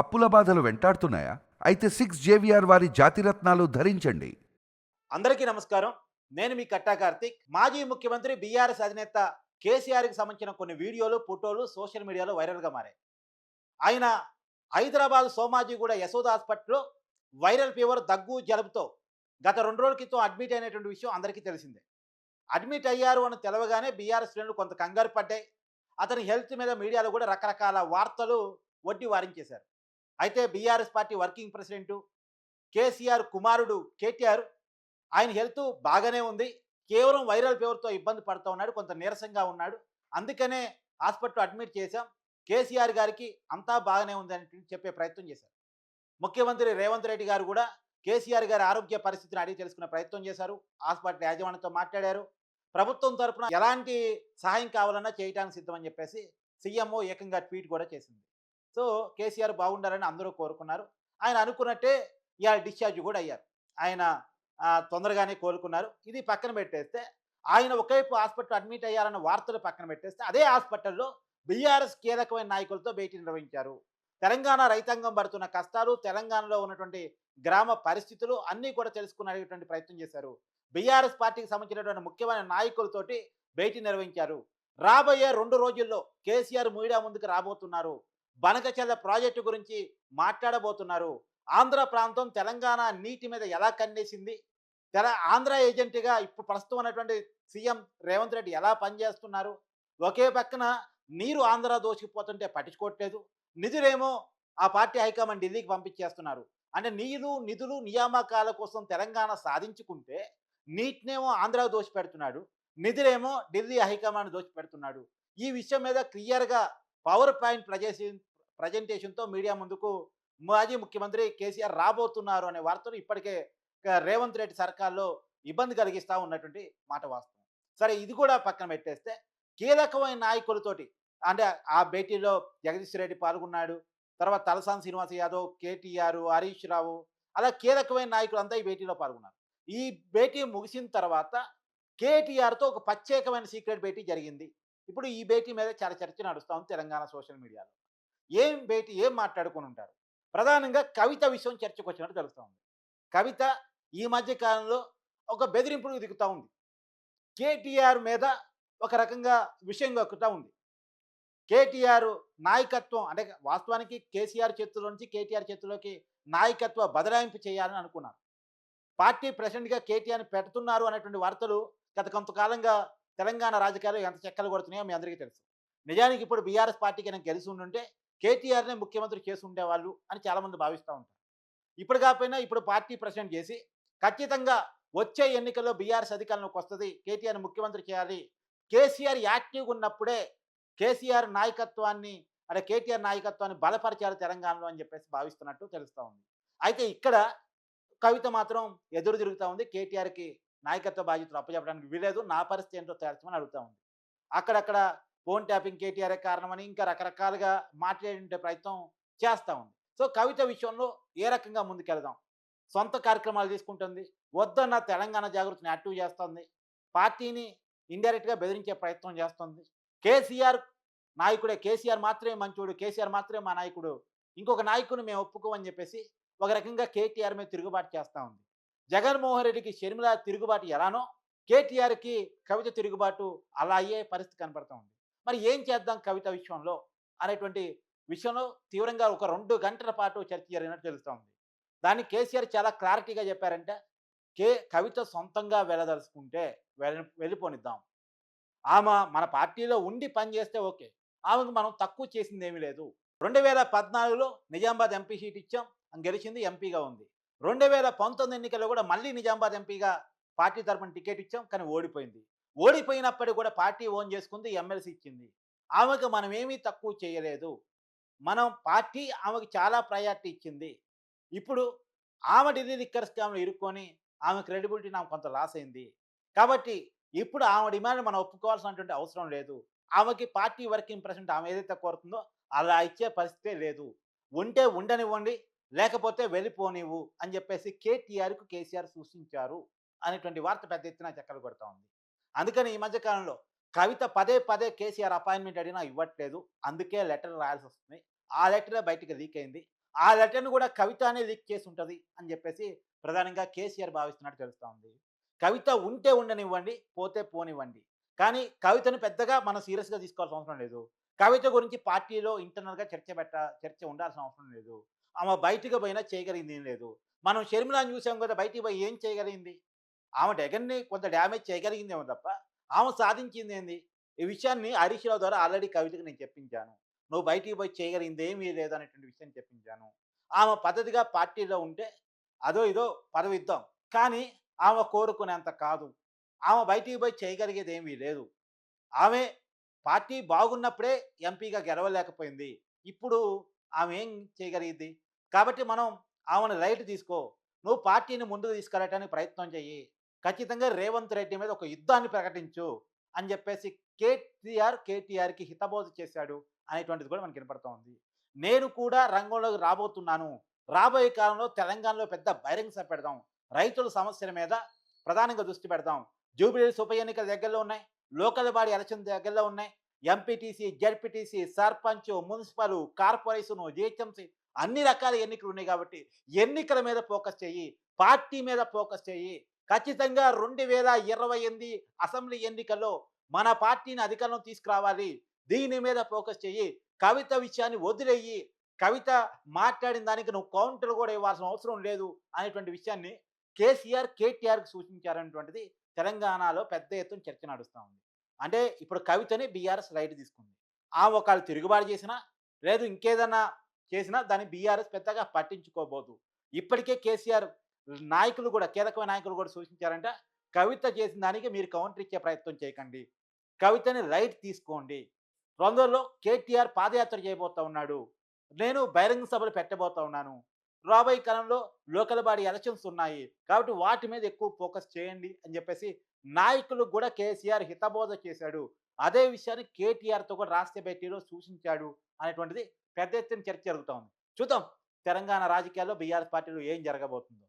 అప్పుల బాధలు వెంటాడుతున్నాయా? అయితే సిక్స్ జేవిఆర్ వారి జాతిరత్నాలు ధరించండి. అందరికీ నమస్కారం. నేను మీ కట్టా కార్తిక్. మాజీ ముఖ్యమంత్రి బీఆర్ఎస్ అధినేత కేసీఆర్కి సంబంధించిన కొన్ని వీడియోలు ఫోటోలు సోషల్ మీడియాలో వైరల్గా మారాయి. ఆయన హైదరాబాద్ సోమాజిగూడ యశోద హాస్పిటల్లో వైరల్ ఫీవర్ దగ్గు జలుబుతో గత రెండు రోజుల క్రితం అడ్మిట్ అయినటువంటి విషయం అందరికీ తెలిసిందే. అడ్మిట్ అయ్యారు అని తెలవగానే బీఆర్ఎస్ శ్రేణులు కొంత కంగారు పడ్డాయి. అతని హెల్త్ మీద మీడియాలో కూడా రకరకాల వార్తలు వడ్డీ వారించేశారు. అయితే BRS party working president KCR కుమారుడు కేటీఆర్ ఆయన హెల్త్ బాగానే ఉంది. కేవలం వైరల్ ఫీవర్తో ఇబ్బంది పడుతూ ఉన్నాడు. కొంత నీరసంగా ఉన్నాడు. అందుకనే హాస్పిటల్ అడ్మిట్ చేశాం. కేసీఆర్ గారికి అంతా బాగానే ఉంది అని చెప్పే ప్రయత్నం చేశారు. ముఖ్యమంత్రి రేవంత్ రెడ్డి గారు కూడా కేసీఆర్ గారి ఆరోగ్య పరిస్థితిని అడిగి తెలుసుకునే ప్రయత్నం చేశారు. హాస్పిటల్ యాజమాన్యంతో మాట్లాడారు. ప్రభుత్వం తరఫున ఎలాంటి సహాయం కావాలన్నా చేయడానికి సిద్ధమని చెప్పేసి సీఎంఓ ఏకంగా ట్వీట్ కూడా చేసింది. సో కేసీఆర్ బాగుండాలని అందరూ కోరుకున్నారు. ఆయన అనుకున్నట్టే ఇవాళ డిశ్చార్జ్ కూడా అయ్యారు. ఆయన తొందరగానే కోలుకున్నారు. ఇది పక్కన పెట్టేస్తే ఆయన ఒకవైపు హాస్పిటల్ అడ్మిట్ అయ్యారన్న వార్తలు పక్కన పెట్టేస్తే అదే హాస్పిటల్లో బీఆర్ఎస్ కీలకమైన నాయకులతో భేటీ నిర్వహించారు. తెలంగాణ రైతాంగం పడుతున్న కష్టాలు తెలంగాణలో ఉన్నటువంటి గ్రామ పరిస్థితులు అన్నీ కూడా తెలుసుకునేటువంటి ప్రయత్నం చేశారు. బీఆర్ఎస్ పార్టీకి సంబంధించినటువంటి ముఖ్యమైన నాయకులతోటి భేటీ నిర్వహించారు. రాబోయే రెండు రోజుల్లో కేసీఆర్ మీడియా ముందుకు రాబోతున్నారు. బనకచెల్ల ప్రాజెక్టు గురించి మాట్లాడబోతున్నారు. ఆంధ్ర ప్రాంతం తెలంగాణ నీటి మీద ఎలా కన్నేసింది? తెల ఆంధ్ర ఏజెంట్గా ఇప్పుడు ప్రస్తుతం ఉన్నటువంటి సీఎం రేవంత్ రెడ్డి ఎలా పనిచేస్తున్నారు? ఒకే పక్కన నీరు ఆంధ్ర దోచుకుపోతుంటే పట్టించుకోవట్లేదు. నిధులేమో ఆ పార్టీ హైకమాండ్ ఢిల్లీకి పంపించేస్తున్నారు. అంటే నీరు నిధులు నియామకాల కోసం తెలంగాణ సాధించుకుంటే నీటినేమో ఆంధ్ర దోషి పెడుతున్నాడు నిధులేమో ఢిల్లీ హైకమాండ్ దోషి పెడుతున్నాడు ఈ విషయం మీద క్లియర్గా పవర్ పాయింట్ ప్రజెషన్ ప్రజెంటేషన్తో మీడియా ముందుకు మాజీ ముఖ్యమంత్రి కేసీఆర్ రాబోతున్నారు అనే వార్తలు ఇప్పటికే రేవంత్ రెడ్డి సర్కార్లో ఇబ్బంది కలిగిస్తూ ఉన్నటువంటి మాట వాస్తవం. సరే ఇది కూడా పక్కన పెట్టేస్తే కీలకమైన నాయకులతోటి అంటే ఆ భేటీలో జగదీష్ రెడ్డి పాల్గొన్నాడు తర్వాత తలసాని శ్రీనివాస్ యాదవ్ కేటీఆర్ హరీష్ రావు అలా కీలకమైన నాయకులంతా ఈ భేటీలో పాల్గొన్నారు. ఈ భేటీ ముగిసిన తర్వాత కేటీఆర్తో ఒక ప్రత్యేకమైన సీక్రెట్ భేటీ జరిగింది. ఇప్పుడు ఈ భేటీ మీద చాలా చర్చ నడుస్తూ ఉంది తెలంగాణ సోషల్ మీడియాలో. ఏం భేటీ ఏం మాట్లాడుకుని ఉంటారు? ప్రధానంగా కవిత విషయం చర్చకు వచ్చినట్టు తెలుస్తూ ఉంది. కవిత ఈ మధ్య కాలంలో ఒక బెదిరింపులకు దిగుతూ ఉంది. కేటీఆర్ మీద ఒక రకంగా విషయం ఎక్కుతూ ఉంది. కేటీఆర్ నాయకత్వం అంటే వాస్తవానికి కేసీఆర్ చేతుల్లో నుంచి కేటీఆర్ చేతిలోకి నాయకత్వ బదలాయింపు చేయాలని అనుకున్నారు. పార్టీ ప్రెసిడెంట్గా కేటీఆర్ని పెడుతున్నారు అనేటువంటి వార్తలు గత కొంతకాలంగా తెలంగాణ రాజకీయాలు ఎంత చెక్కలు కొడుతున్నాయో మీ అందరికీ తెలుసు. నిజానికి ఇప్పుడు బీఆర్ఎస్ పార్టీకి నేను గెలిచి ఉండుంటే కేటీఆర్నే ముఖ్యమంత్రి చేసి ఉండేవాళ్ళు అని చాలామంది భావిస్తూ ఉంటారు. ఇప్పుడు కాకపోయినా ఇప్పుడు పార్టీ ప్రెసిడెంట్ చేసి ఖచ్చితంగా వచ్చే ఎన్నికల్లో బీఆర్ఎస్ అధికారంలోకి వస్తుంది కేటీఆర్ ముఖ్యమంత్రి చేయాలి. కేసీఆర్ యాక్టివ్గా ఉన్నప్పుడే కేసీఆర్ నాయకత్వాన్ని అంటే కేటీఆర్ నాయకత్వాన్ని బలపరిచారు తెలంగాణలో అని చెప్పేసి భావిస్తున్నట్టు తెలుస్తూ ఉంది. అయితే ఇక్కడ కవిత మాత్రం ఎదురు తిరుగుతూ ఉంది. కేటీఆర్కి నాయకత్వ బాధ్యతలు అప్పచెప్పడానికి వీలేదు నా పరిస్థితి ఏంటో తేల్చమని అడుగుతూ ఉంది. అక్కడక్కడ ఫోన్ ట్యాపింగ్ కేటీఆర్ కారణమని ఇంకా రకరకాలుగా మాట్లాడే ప్రయత్నం చేస్తూ ఉంది. సో కవిత విషయంలో ఏ రకంగా ముందుకెళ్దాం? సొంత కార్యక్రమాలు తీసుకుంటుంది. వద్దన్న తెలంగాణ జాగృతిని యాక్టివ్ చేస్తుంది. పార్టీని ఇండైరెక్ట్గా బెదిరించే ప్రయత్నం చేస్తుంది. కేసీఆర్ నాయకుడే. కేసీఆర్ మాత్రమే మంచోడు. కేసీఆర్ మాత్రమే మా నాయకుడు. ఇంకొక నాయకుని మేము ఒప్పుకోమని చెప్పేసి ఒక రకంగా కేటీఆర్ మీద తిరుగుబాటు చేస్తూ ఉంది. జగన్మోహన్ రెడ్డికి షర్మిల తిరుగుబాటు ఎలానో కేటీఆర్కి కవిత తిరుగుబాటు అలా అయ్యే పరిస్థితి కనపడుతూ ఉంది. మరి ఏం చేద్దాం కవిత విషయంలో అనేటువంటి విషయంలో తీవ్రంగా ఒక రెండు గంటల పాటు చర్చ జరిగినట్టు తెలుస్తూ ఉంది. దాన్ని కేసీఆర్ చాలా క్లారిటీగా చెప్పారంటే కే కవిత సొంతంగా వెళ్ళదలుచుకుంటే వెళ్ళ వెళ్ళిపోనిద్దాం. ఆమె మన పార్టీలో ఉండి పని చేస్తే ఓకే. ఆమెకు మనం తక్కువ చేసింది ఏమీ లేదు. రెండు వేల పద్నాలుగులో నిజామాబాద్ ఎంపీ సీట్ ఇచ్చాం గెలిచింది ఎంపీగా ఉంది. రెండు వేల పంతొమ్మిది ఎన్నికల్లో కూడా మళ్ళీ నిజామాబాద్ ఎంపీగా పార్టీ తరఫున టికెట్ ఇచ్చాం కానీ ఓడిపోయింది. ఓడిపోయినప్పటికీ కూడా పార్టీ ఓన్ చేసుకుంది ఎమ్మెల్సీ ఇచ్చింది. ఆమెకు మనం ఏమీ తక్కువ చేయలేదు. మనం పార్టీ ఆమెకు చాలా ప్రయారిటీ ఇచ్చింది. ఇప్పుడు ఆమె ఢిల్లీ లిక్కర్ స్కామ్లో ఇరుక్కొని ఆమె క్రెడిబిలిటీ నాకు కొంత లాస్ అయింది. కాబట్టి ఇప్పుడు ఆమె డిమాండ్ మనం ఒప్పుకోవాల్సినటువంటి అవసరం లేదు. ఆమెకి పార్టీ వర్కింగ్ ప్రెసిడెంట్ ఆమె ఏదైతే కోరుతుందో అలా ఇచ్చే పరిస్థితే లేదు. ఉంటే ఉండనివ్వండి లేకపోతే వెళ్ళిపోనివ్వు అని చెప్పేసి కేటీఆర్కు కేసీఆర్ సూచించారు అనేటువంటి వార్త పెద్ద ఎత్తున చక్కలు కొడతా ఉంది. అందుకని ఈ మధ్యకాలంలో కవిత పదే పదే కేసీఆర్ అపాయింట్మెంట్ అడిగినా ఇవ్వట్లేదు. అందుకే లెటర్ రాయాల్సి వస్తుంది. ఆ లెటరే బయటికి లీక్ అయింది. ఆ లెటర్ను కూడా కవితనే లీక్ చేసి ఉంటుంది అని చెప్పేసి ప్రధానంగా కేసీఆర్ భావిస్తున్నట్టు తెలుస్తూ ఉంది. కవిత ఉంటే ఉండనివ్వండి పోతే పోనివ్వండి. కానీ కవితను పెద్దగా మనం సీరియస్గా తీసుకోవాల్సిన అవసరం లేదు. కవిత గురించి పార్టీలో ఇంటర్నల్గా చర్చ పెట్ట చర్చ ఉండాల్సిన అవసరం లేదు. ఆమె బయటకు పోయినా చేయగలిగింది ఏం లేదు. మనం షర్మిలాని చూసాం కదా బయటికి పోయి ఏం చేయగలిగింది? ఆమె జగన్ని కొంత డ్యామేజ్ చేయగలిగిందేమో తప్ప ఆమె సాధించింది ఏంది? ఈ విషయాన్ని హరీష్ రావు ద్వారా ఆల్రెడీ కవితకు నేను చెప్పించాను. నువ్వు బయటికి పోయి చేయగలిగింది ఏమీ లేదు అనేటువంటి విషయం చెప్పించాను. ఆమె పద్ధతిగా పార్టీలో ఉంటే అదో ఇదో పదవిద్దాం కానీ ఆమె కోరుకునేంత కాదు. ఆమె బయటికి పోయి చేయగలిగేది ఏమీ లేదు. ఆమె పార్టీ బాగున్నప్పుడే ఎంపీగా గెలవలేకపోయింది. ఇప్పుడు ఆమె ఏం చేయగలిగింది? కాబట్టి మనం ఆమెను లైట్ తీసుకో నువ్వు పార్టీని ముందుకు తీసుకెళ్ళటానికి ప్రయత్నం చెయ్యి. ఖచ్చితంగా రేవంత్ రెడ్డి మీద ఒక యుద్ధాన్ని ప్రకటించు అని చెప్పేసి కేటీఆర్ కేటీఆర్కి హితబోధ చేశాడు అనేటువంటిది కూడా మనకి వినపడుతూ ఉంది నేను కూడా రంగంలోకి రాబోతున్నాను. రాబోయే కాలంలో తెలంగాణలో పెద్ద బహిరంగ సభ పెడదాం. రైతుల సమస్యల మీద ప్రధానంగా దృష్టి పెడదాం. జూబిలీస్ ఉప ఎన్నికల దగ్గరలో ఉన్నాయి. లోకల్ బాడీ ఎలక్షన్ దగ్గరలో ఉన్నాయి. MPTC ZPTC sarpanch municipal corporation GHMC అన్ని రకాల ఎన్నికలు ఉన్నాయి కాబట్టి ఎన్నికల మీద ఫోకస్ చెయ్యి పార్టీ మీద ఫోకస్ చేయి. ఖచ్చితంగా రెండు వేల ఇరవై ఎనిమిది అసెంబ్లీ ఎన్నికల్లో మన పార్టీని అధికారంలో తీసుకురావాలి. దీని మీద ఫోకస్ చెయ్యి కవిత విషయాన్ని వదిలేయి. కవిత మాట్లాడిన దానికి నువ్వు కౌంటర్ కూడా ఇవ్వాల్సిన అవసరం లేదు అనేటువంటి విషయాన్ని కేసీఆర్ కేటీఆర్కి సూచించారనేటువంటిది తెలంగాణలో పెద్ద ఎత్తున చర్చ నడుస్తూ ఉంది. అంటే ఇప్పుడు కవితని బీఆర్ఎస్ రైట్ తీసుకుంది. ఆ ఒకళ్ళు తిరుగుబాటు చేసినా లేదు ఇంకేదన్నా చేసినా దాన్ని బీఆర్ఎస్ పెద్దగా పట్టించుకోబోదు. ఇప్పటికే కేసీఆర్ నాయకులు కూడా కీలకమైన నాయకులు కూడా సూచించారంటే కవిత చేసిన దానికి మీరు కౌంటర్ ఇచ్చే ప్రయత్నం చేయకండి. కవితని రైట్ తీసుకోండి. తొందరలో కేటీఆర్ పాదయాత్ర చేయబోతా ఉన్నాడు. నేను బహిరంగ సభలు పెట్టబోతా ఉన్నాను. రాబోయే కాలంలో లోకల్ బాడీ ఎలక్షన్స్ ఉన్నాయి. కాబట్టి వాటి మీద ఎక్కువ ఫోకస్ చేయండి అని చెప్పేసి నాయకులు కూడా కేసీఆర్ హితబోధ చేశాడు. అదే విషయాన్ని కేటీఆర్తో కూడా రాష్ట్ర భేటీలో సూచించాడు అనేటువంటిది పెద్ద ఎత్తున చర్చ జరుగుతూ ఉంది. చూద్దాం తెలంగాణ రాజకీయాల్లో బీఆర్ఎస్ పార్టీలో ఏం జరగబోతుందో.